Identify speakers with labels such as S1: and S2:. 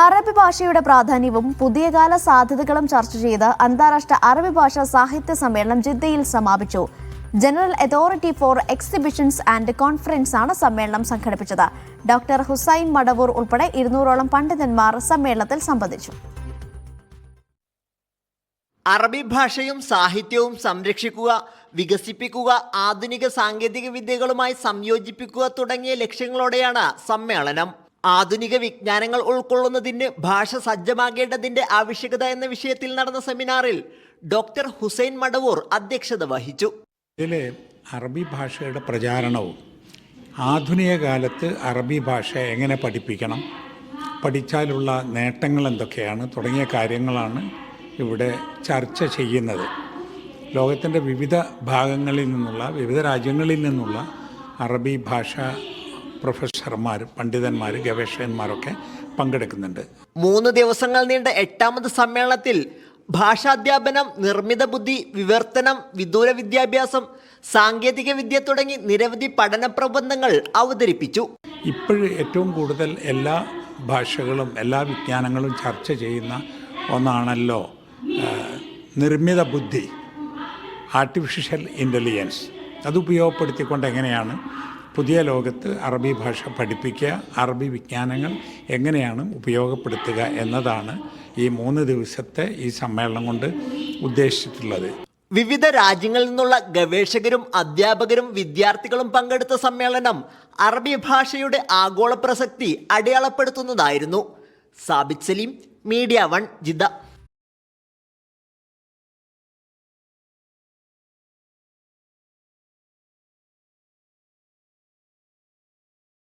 S1: അറബി ഭാഷയുടെ പ്രാധാന്യവും പുതിയ കാല സാധ്യതകളും ചർച്ച ചെയ്ത് അന്താരാഷ്ട്ര അറബി ഭാഷാ സാഹിത്യ സമ്മേളനം ജിദ്ദയിൽ സമാപിച്ചു. General authority for exhibitions and conference ആണ് സമ്മേളനം സംഘടിപ്പിച്ചത്. ഡോക്ടർ ഹുസൈൻ മടവൂർ ഉൾപ്പെടെ ഇരുന്നൂറോളം പണ്ഡിതന്മാർ സമ്മേളനത്തിൽ സംബന്ധിച്ചു.
S2: അറബി ഭാഷയും സാഹിത്യവും സംരക്ഷിക്കുക വികസിപ്പിക്കുക ആധുനിക സാങ്കേതിക വിദ്യകളുമായി സംയോജിപ്പിക്കുക തുടങ്ങിയ ലക്ഷ്യങ്ങളോടെയാണ് സമ്മേളനം. ആധുനിക വിജ്ഞാനങ്ങൾ ഉൾക്കൊള്ളുന്നതിന് ഭാഷ സജ്ജമാകേണ്ടതിന്റെ ആവശ്യകത എന്ന വിഷയത്തിൽ നടന്ന സെമിനാറിൽ ഡോക്ടർ ഹുസൈൻ മടവൂർ അധ്യക്ഷത വഹിച്ചു.
S3: ഇതിലെ അറബി ഭാഷയുടെ പ്രചാരണവും ആധുനിക കാലത്ത് അറബി ഭാഷ എങ്ങനെ പഠിപ്പിക്കണം പഠിച്ചാലുള്ള നേട്ടങ്ങൾ എന്തൊക്കെയാണ് തുടങ്ങിയ കാര്യങ്ങളാണ് ഇവിടെ ചർച്ച ചെയ്യുന്നത്. ലോകത്തിന്റെ വിവിധ ഭാഗങ്ങളിൽ നിന്നുള്ള വിവിധ രാജ്യങ്ങളിൽ നിന്നുള്ള അറബി ഭാഷ പ്രൊഫസർമാർ പണ്ഡിതന്മാർ ഗവേഷകന്മാരൊക്കെ പങ്കെടുക്കുന്നുണ്ട്.
S2: മൂന്ന് ദിവസങ്ങൾ നീണ്ട എട്ടാമത് സമ്മേളനത്തിൽ ഭാഷാധ്യാപനം നിർമ്മിത ബുദ്ധി വിവർത്തനം വിദൂര വിദ്യാഭ്യാസം സാങ്കേതിക വിദ്യ തുടങ്ങി നിരവധി പഠന പ്രബന്ധങ്ങൾ അവതരിപ്പിച്ചു.
S3: ഇപ്പോഴും ഏറ്റവും കൂടുതൽ എല്ലാ ഭാഷകളും എല്ലാ വിജ്ഞാനങ്ങളും ചർച്ച ചെയ്യുന്ന ഒന്നാണല്ലോ നിർമ്മിത ബുദ്ധി ആർട്ടിഫിഷ്യൽ ഇന്റലിജൻസ് അത് ഉപയോഗപ്പെടുത്തിക്കൊണ്ട് എങ്ങനെയാണ് പുതിയ ലോകത്ത് അറബി ഭാഷ പഠിപ്പിക്കുക അറബി വിജ്ഞാനങ്ങൾ എങ്ങനെയാണ് ഉപയോഗപ്പെടുത്തുക എന്നതാണ് ഈ മൂന്ന് ദിവസത്തെ ഈ സമ്മേളനം കൊണ്ട് ഉദ്ദേശിച്ചിട്ടുള്ളത്.
S2: വിവിധ രാജ്യങ്ങളിൽ നിന്നുള്ള ഗവേഷകരും അധ്യാപകരും വിദ്യാർത്ഥികളും പങ്കെടുത്ത സമ്മേളനം അറബി ഭാഷയുടെ ആഗോള പ്രസക്തി അടയാളപ്പെടുത്തുന്നതായിരുന്നു. Sabith Saleem media one Jeddah